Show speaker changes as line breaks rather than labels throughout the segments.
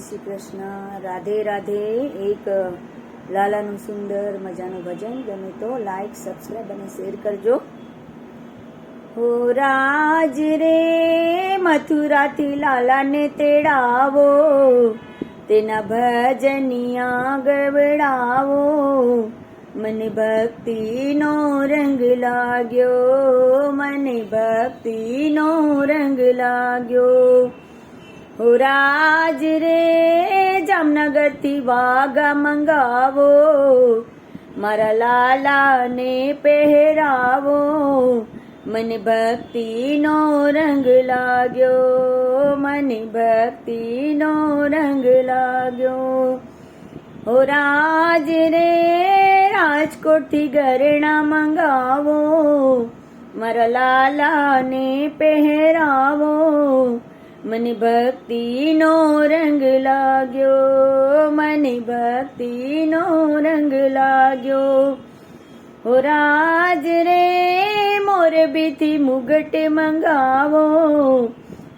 શ્રી કૃષ્ણ રાધે રાધે, એક લાલાનું સુંદર મજાનું ભજન. ગમે તો લાઈક સબસ્ક્રાઈબ અને શેર કરજો. હો રાજ રે, મથુરાથી લાલાને તેડાવો. તેના ભજનિયા ગવડાવો મને ભક્તિનો રંગ લાગ્યો. મને ભક્તિનો રંગ લાગ્યો. હો રાજ રે, જામનગરથી વાઘા મંગાવો. મારા લાલાને પહેરાવો. મને ભક્તિનો રંગ લાગ્યો, મને ભક્તિનો રંગ લાગ્યો. હો રાજ રે, રાજકોટથી ઘરેણા મંગાવો. મારા લાલાને પહેરાવો. મને ભક્તિનો રંગ લાગ્યો, મને ભક્તિનો રંગ લાગ્યો. હો રાજ રે મોરબીથી મુગટ મંગાવો,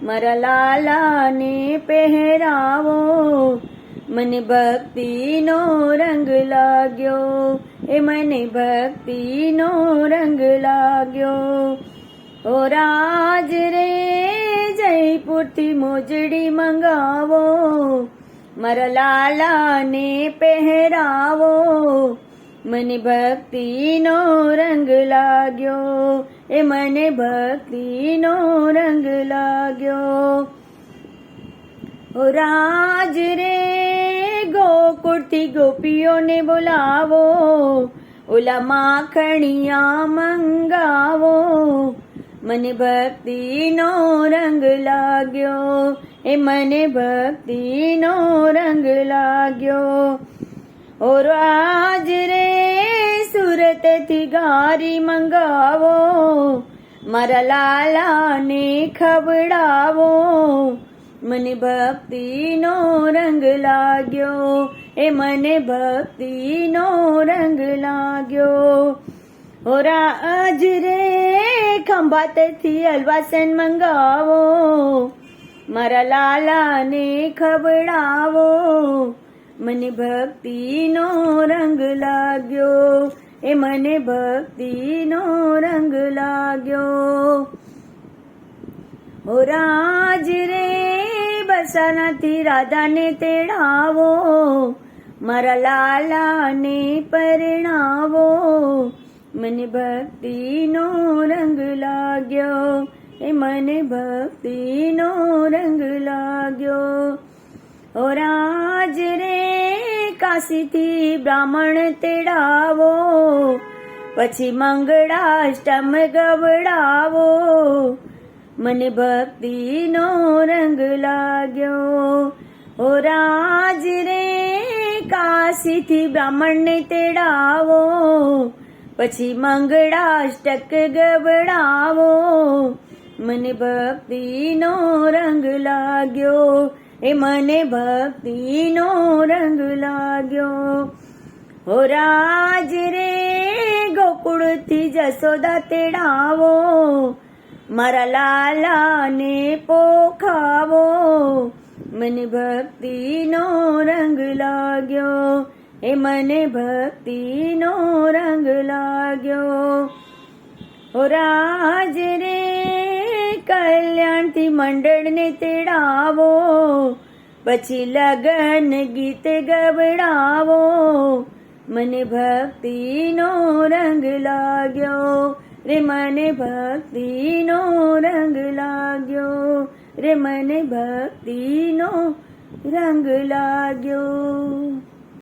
મારા લાલાને પહેરાવો. મને ભક્તિનો રંગ લાગ્યો, એ મને ભક્તિનો રંગ લાગ્યો. ઓ રાજ રે જયપુરથી મોજડી મંગાવો, મારા લાલાને પહેરાવો. મને ભક્તિનો રંગ લાગ્યો, એ મને ભક્તિનો રંગ લાગ્યો. ઓ રાજ રે, ગોકુળથી ગોપીઓને બોલાવો. ઓલા માખણિયા મંગાવો મને ભક્તિનો રંગ લાગ્યો. એ મને ભક્તિનો રંગ લાગ્યો. ઓર આજ રે સુરતથી ગારી મંગાવો. મારા લાલાને ખવડાવો. મને ભક્તિનો રંગ લાગ્યો. એ મને ભક્તિનો રંગ લાગ્યો. ઓ આજ રે ખંભાતથી હલવાસન મંગાવો. મારા લાલાને ખવડાવો. મને ભક્તિનો રંગ લાગ્યો. એ મને ભક્તિનો રંગ લાગ્યો. ઓ રાજ રે બસાનાથી રાધાને તેડાવો. મારા લાલાને પરણાવો. મને ભક્તિનો રંગ લાગ્યો, એ મને ભક્તિનો રંગ લાગ્યો. ઓ રાજ રે, કાશીથી બ્રાહ્મણ તેડાવો, પછી મંગળાષ્ટમ ગવડાવો. મને ભક્તિનો રંગ લાગ્યો. ઓ રાજ રે, કાશીથી બ્રાહ્મણને તેડાવો પછી મંગળાષ્ટક ગબડાવો મને ભક્તિનો રંગ લાગ્યો. એ મને ભક્તિનો રંગ લાગ્યો. હો રાજ રે, ગોકુળથી જસોદા તેડાવો. મારા લાલાને પોખાવો. મને ભક્તિનો રંગ લાગ્યો. એ મને ભક્તિનો રંગ લાગ્યો. ઓ રાજ રે, કલ્યાણથી મંડળને તેડાવો. પછી લગન ગીત ગવડાવો મને ભક્તિનો રંગ લાગ્યો. રે મને ભક્તિનો રંગ લાગ્યો. રે મને ભક્તિનો રંગ લાગ્યો.